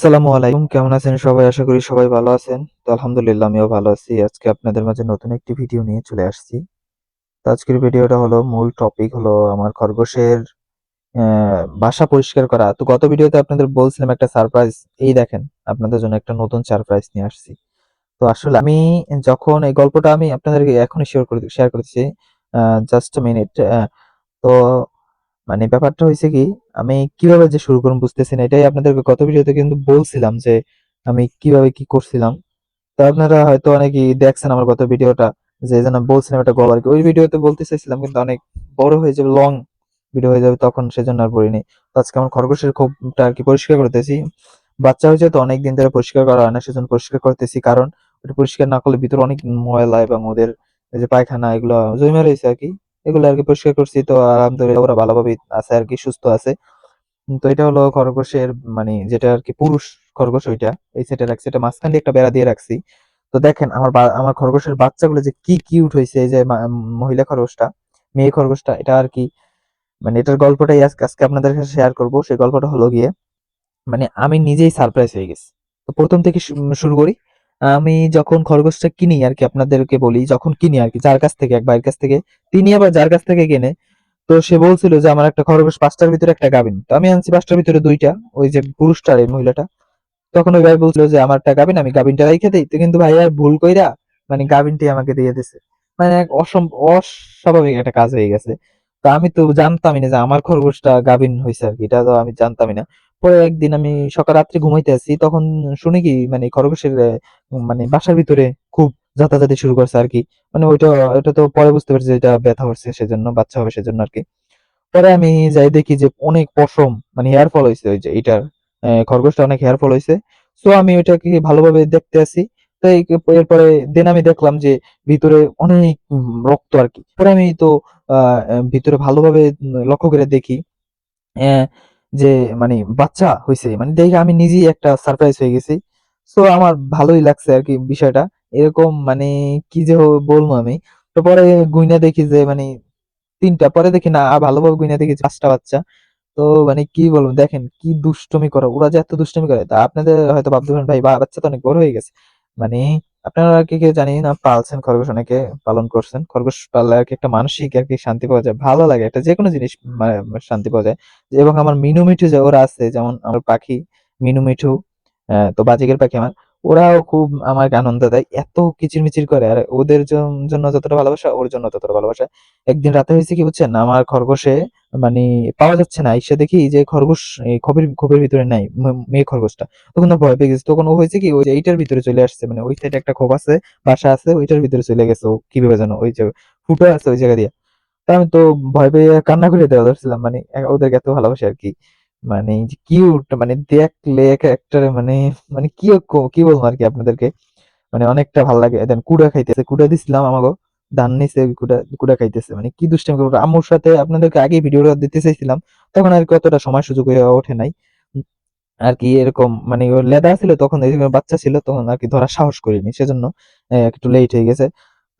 আসসালামু আলাইকুম, কেমন আছেন সবাই? আশা করি সবাই ভালো আছেন। তো আলহামদুলিল্লাহ, আমিও ভালো আছি। আজকে আপনাদের মাঝে নতুন একটি ভিডিও নিয়ে চলে আসছি। তো আজকের ভিডিওটা হলো, মূল টপিক হলো আমার খরগোশের বাসা পরিষ্কার করা। তো গত ভিডিওতে আপনাদের বলছিলাম একটা সারপ্রাইজ এই দেখেন, আপনাদের জন্য একটা নতুন সারপ্রাইজ নিয়ে আসছি। তো আসলে আমি যখন এই গল্পটা আমি আপনাদেরকে এখনই শেয়ার করে শেয়ার করতেছি জাস্ট মিনিট তো মানে ব্যাপারটা হয়েছে কি, আমি কীভাবে যে শুরু করব বুঝতেছি না, এটাই আপনাদেরকে গত ভিডিওতে কিন্তু বলছিলাম যে আমি কীভাবে কি করছিলাম। তো আপনারা হয়তো অনেকেই দেখছেন আমার গত ভিডিওটা, যে যেন বলছিলাম একটা গল্প আর কি। ওই ভিডিওতে বলতে চাইছিলাম কিন্তু অনেক বড় হয়ে যাবে লং ভিডিও হয়ে যাবে, তখন সেজন্য আর বলিনি। তো আজকে আমার খরগোশের খোপটা আর কি পরিষ্কার করতেছি। বাচ্চা হয়েছে তো অনেকদিন ধরে পরিষ্কার করা হয় না, সেজন্য পরিষ্কার করতেছি, কারণ ওটা পরিষ্কার না করলে ভিতরে অনেক ময়লা এবং ওদের যে পায়খানা, এগুলো জমে রয়েছে আর কি। এগুলো আর কি পরিষ্কার করছি। তো আলহামদুলিল্লাহ ওরা ভালোভাবে আছে আর কি সুস্থ আছে। তো এটা হলো খরগোশের মানে যেটা আর কি পুরুষ খরগোশ ওইটা। এই সেটে রাখছি, এটা মাঝখান দিয়ে একটা বেড়া দিয়ে রাখছি। তো দেখেন আমার আমার খরগোশের বাচ্চাগুলো যে কি কিউট হয়েছে, এই যে মহিলা খরগোশটা, মেয়ে খরগোশটা, এটা আর কি মানে এটার গল্পটাই আজকে আজকে আপনাদের সাথে শেয়ার করব। সেই গল্পটা হলো গিয়ে মানে আমি নিজেই সারপ্রাইজ হয়ে গেছি। তো প্রথম থেকে শুরু করি আমি যখন খরগোশটা কিনি আর কি আপনাদেরকে বলি, যখন কিনি আর কি যার কাছ থেকে, এক ভাইয়ের কাছ থেকে, তিনি আবার যার কাছ থেকে কেনে, তো সে বলছিল যে, আমার একটা খরগোশ পাঁচটার ভিতরে একটা গাভিন তো আমি আনছি পাঁচটার ভিতরে দুইটা, ওই যে পুরুষটার, এই মহিলাটা। তখন ওই ভাই বলছিল যে আমার একটা গাভিন আমি গাভিনটা রেখে দিই। তো কিন্তু ভাই আর ভুল কইরা মানে গাভিনটি আমাকে দিয়ে দিছে। মানে এক অস্বাভাবিক একটা কাজ হয়ে গেছে। তো আমি তো জানতামই না যে, আমার খরগোশটা গাভিন হয়েছে আর কি এটা তো আমি জানতামই না। পরে একদিন আমি সকাল রাত্রে ঘুমাইতে আছি তখন শুনি কি মানে খরগোশের মানে বাসার ভিতরে খুব যাতাযাতি শুরু করছে আর কি। মানে ওইটা ওটা তো পরে বুঝতে পারছি এটা ব্যথা হচ্ছে সেজন্য, বাচ্চা হবে সেজন্য আর কি। পরে আমি যাই দেখি যে অনেক পশম মানে হেয়ার ফল হয়েছে ওই যে এটার খরগোশটা অনেক হেয়ার ফল হয়েছে সো আমি ওইটাকে ভালোভাবে দেখতে আসি। তো এই এরপরে দেন আমি দেখলাম যে ভিতরে অনেক রক্ত আর কি। পরে আমি তো ভিতরে ভালোভাবে লক্ষ্য করে দেখি যে মানে বাচ্চা হয়েছে মানে দেখে আমি নিজেই একটা সারপ্রাইজ হয়ে গেছি। সো আমার ভালোই লাগছে আর কি বিষয়টা। এরকম মানে কি যে বলব আমি। তো পরে গুইনা দেখি যে মানে তিনটা। পরে দেখি না ভালোভাবে গুইনা দেখি পাঁচটা বাচ্চা। তো মানে কি বলব? দেখেন, কি দুষ্টমি করে। ওরা যে এত দুষ্টুমি করে, তা আপনাদের হয়তো ভাবতে পারেন, ভাই বাচ্চা তো অনেক বড় হয়ে গেছে। মানে আপনারা কি জানি না পালছেন খরগোশ? অনেকে পালন করছেন। খরগোশ পাললে আর কি একটা মানসিক আর কি শান্তি পাওয়া যায়, ভালো লাগে। একটা যে কোনো জিনিস মানে শান্তি পাওয়া যায়। এবং আমার মিনু মিঠু যে ওরা আছে, যেমন আমার পাখি মিনু মিঠু তো বাজিকের পাখি আমার, ওরাও খুব আমাকে আনন্দ দেয়। এত কিচিরমিচির করে। আর ওদের জন্য যতটা ভালোবাসা, ওর জন্য ততটা ভালোবাসা। একদিন রাতে হয়েছে কি বুঝছেন? আমার খরগোশে মানে পাওয়া যাচ্ছে না। এসে দেখি যে খরগোশ এই খোপের ভিতরে নাই মেয়ে খরগোশটা। তখন ভয় পেয়ে গেছে। তখন ও হয়েছে কি, ওই যে এইটার ভিতরে চলে আসছে। মানে ওই সাইডে একটা খোপ আছে, বাসা আছে, ওইটার ভিতরে চলে গেছে। ও কীভাবে যেন ওই যে ফুটো আছে ওই জায়গা দিয়ে। আমি তো ভয় পেয়ে কান্না করে দেওয়া ধরছিলাম। মানে ওদেরকে এত ভালোবাসি আর কি। মানে কিউট মানে দেখলে এক একটা মানে মানে কি কি বলব আর কি আপনাদেরকে? মানে অনেকটা ভালো লাগে। দেন কুড়া খাইতেছে। কুড়া দিছিলাম আমাকে ধান নিচে কুড়া কুড়া খাইতেছে। মানে কি দুষ্টামি করব? আম্মুর সাথে আপনাদেরকে আগে ভিডিওটা দিতে চাইছিলাম, তখন আর কি অতটা সময় সুযোগ হয়ে ওঠে নাই। আর কি এরকম মানে লেদা ছিল তখন বাচ্চা ছিল, তখন আর কি ধরার সাহস করিনি, সেজন্য একটু লেট হয়ে গেছে।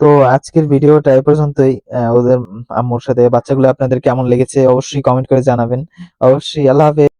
তো আজকের ভিডিওটা এ পর্যন্তই। ওদের আম্মুর সাথে বাচ্চাগুলো আপনাদের কেমন লেগেছে, অবশ্যই কমেন্ট করে জানাবেন। অবশ্যই আল্লাহ হাফেজ।